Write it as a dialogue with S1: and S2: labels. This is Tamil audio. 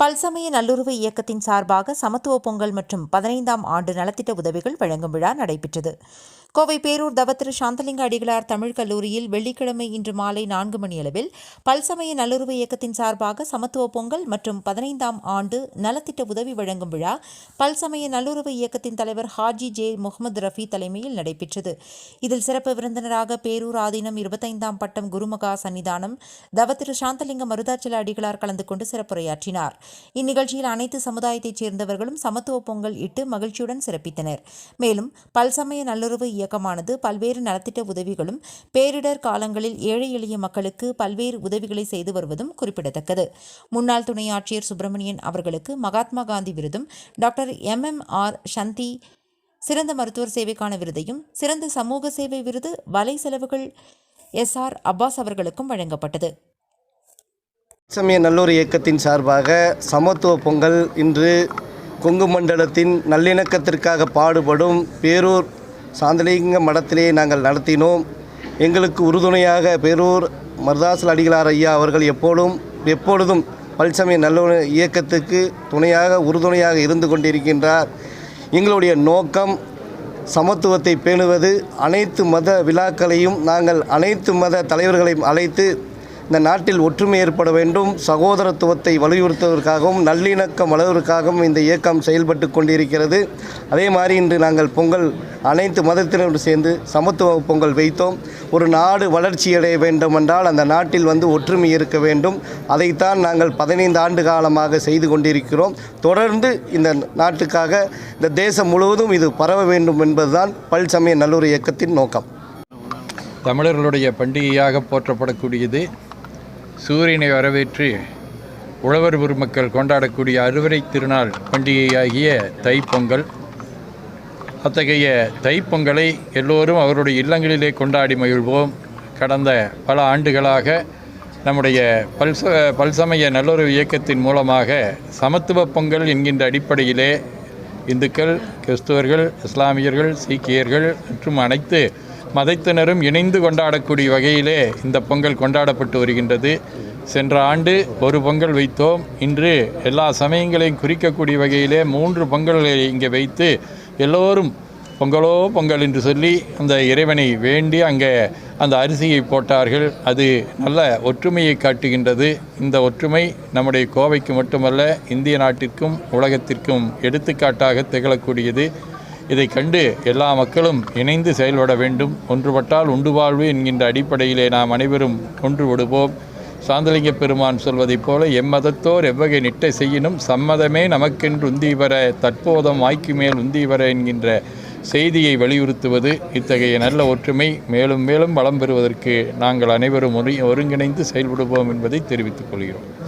S1: பல்சமய நல்லுறவு இயக்கத்தின் சார்பாக சமத்துவ பொங்கல் மற்றும் பதினைந்தாம் ஆண்டு நலத்திட்ட உதவிகள் வழங்கும் விழா நடைபெற்றது. கோவை பேரூர் தவத்திரு சாந்தலிங்க அடிகளார் தமிழ் கல்லூரியில் வெள்ளிக்கிழமை இன்று மாலை நான்கு மணியளவில் பல்சமய நல்லுறவு இயக்கத்தின் சார்பாக சமத்துவ பொங்கல் மற்றும் பதினைந்தாம் ஆண்டு நலத்திட்ட உதவி வழங்கும் விழா பல்சமய நல்லுறவு இயக்கத்தின் தலைவர் ஹாஜி ஜே முகமது ரஃபி தலைமையில் நடைபெற்றது. இதில் சிறப்பு விருந்தினராக பேரூர் ஆதீனம் இருபத்தைந்தாம் பட்டம் குருமகா சன்னிதானம் தவத்திரு சாந்தலிங்க மருதாச்சல அடிகளார் கலந்து கொண்டு சிறப்புரையாற்றினார். இந்நிகழ்ச்சியில் அனைத்து சமுதாயத்தைச் சேர்ந்தவர்களும் சமத்துவ பொங்கல் இட்டு மகிழ்ச்சியுடன் சிறப்பித்தனர். மேலும் பல்சமய நல்லுறவு இயக்கமானது பல்வேறு நலத்திட்ட உதவிகளும் பேரிடர் காலங்களில் ஏழை எளிய மக்களுக்கு பல்வேறு உதவிகளை செய்து வருவதும் குறிப்பிடத்தக்கது. முன்னாள் துணை ஆட்சியர் சுப்பிரமணியன் அவர்களுக்கு மகாத்மா காந்தி விருதும் டாக்டர் எம். எம். ஆர். சந்தி சிறந்த மருத்துவர் சேவைக்கான விருதையும் சிறந்த சமூக சேவை விருது வலை செலவுகள் எஸ். ஆர். அப்பாஸ் அவர்களுக்கும் வழங்கப்பட்டது.
S2: சமய நல்லூர் இயக்கத்தின் சார்பாக சமத்துவ பொங்கல் இன்று கொங்கு மண்டலத்தின் நல்லிணக்கத்திற்காக பாடுபடும் பேரூர் சாந்தலிங்க மடத்திலே நாங்கள் நடத்தினோம். எங்களுக்கு உறுதுணையாக பேரூர் மருதாசல் அடிகளார் ஐயா அவர்கள் எப்போதும் எப்பொழுதும் பல்சமய நல்ல இயக்கத்துக்கு துணையாக உறுதுணையாக இருந்து கொண்டிருக்கின்றார். எங்களுடைய நோக்கம் சமத்துவத்தை பேணுவது. அனைத்து மத விழாக்களையும் நாங்கள் அனைத்து மத தலைவர்களையும் அழைத்து இந்த நாட்டில் ஒற்றுமை ஏற்பட வேண்டும் சகோதரத்துவத்தை வலியுறுத்துவதற்காகவும் நல்லிணக்கம் வளர்வதற்காகவும் இந்த இயக்கம் செயல்பட்டு கொண்டிருக்கிறது. அதே மாதிரி இன்று நாங்கள் பொங்கல் அனைத்து மதத்தினரும் சேர்ந்து சமத்துவ பொங்கல் வைத்தோம். ஒரு நாடு வளர்ச்சியடைய வேண்டுமென்றால் அந்த நாட்டில் வந்து ஒற்றுமை இருக்க வேண்டும். அதைத்தான் நாங்கள் பதினைந்து ஆண்டு காலமாக செய்து கொண்டிருக்கிறோம். தொடர்ந்து இந்த நாட்டுக்காக இந்த தேசம் முழுவதும் இது பரவ வேண்டும் என்பதுதான் பல்சமய நல்லூர் இயக்கத்தின் நோக்கம்.
S3: தமிழர்களுடைய பண்டிகையாக போற்றப்படக்கூடியது சூரியனை வரவேற்று உழவர் பெருமக்கள் கொண்டாடக்கூடிய அறுவரை திருநாள் பண்டிகையாகிய தைப்பொங்கல். அத்தகைய தைப்பொங்கலை எல்லோரும் அவருடைய இல்லங்களிலே கொண்டாடி மகிழ்வோம். கடந்த பல ஆண்டுகளாக நம்முடைய பல்ச பல்சமய நல்லுறவு இயக்கத்தின் மூலமாக சமத்துவ பொங்கல் என்கின்ற அடிப்படையிலே இந்துக்கள் கிறிஸ்துவர்கள் இஸ்லாமியர்கள் சீக்கியர்கள் மற்றும் அனைத்து மதத்தினரும் இணைந்து கொண்டாடக்கூடிய வகையிலே இந்த பொங்கல் கொண்டாடப்பட்டு வருகின்றது. சென்ற ஆண்டு ஒரு பொங்கல் வைத்தோம். இன்று எல்லா சமயங்களையும் குறிக்கக்கூடிய வகையிலே மூன்று பொங்கல்களை இங்கே வைத்து எல்லோரும் பொங்கலோ பொங்கல் என்று சொல்லி அந்த இறைவனை வேண்டி அங்கே அந்த அரிசியை போட்டார்கள். அது நல்ல ஒற்றுமையை காட்டுகின்றது. இந்த ஒற்றுமை நம்முடைய கோவைக்கு மட்டுமல்ல இந்திய நாட்டிற்கும் உலகத்திற்கும் எடுத்துக்காட்டாக திகழக்கூடியது. இதை கண்டு எல்லா மக்களும் இணைந்து செயல்பட வேண்டும். ஒன்றுபட்டால் உண்டு வாழ்வு என்கின்ற அடிப்படையிலே நாம் அனைவரும் ஒன்றுபடுவோம் சாந்தலிங்க பெருமான் சொல்வதைப் போல எம்மதத்தோர் எவ்வகை நிட்டை செய்யினும் சம்மதமே நமக்கென்று உந்தீவர தற்போதம் வாய்க்கு மேல் உந்தீவர என்கின்ற செய்தியை வலியுறுத்துவது இத்தகைய நல்ல ஒற்றுமை. மேலும் மேலும் வளம் பெறுவதற்கு நாங்கள் அனைவரும் ஒருங்கிணைந்து செயல்படுவோம் என்பதை தெரிவித்துக் கொள்கிறோம்.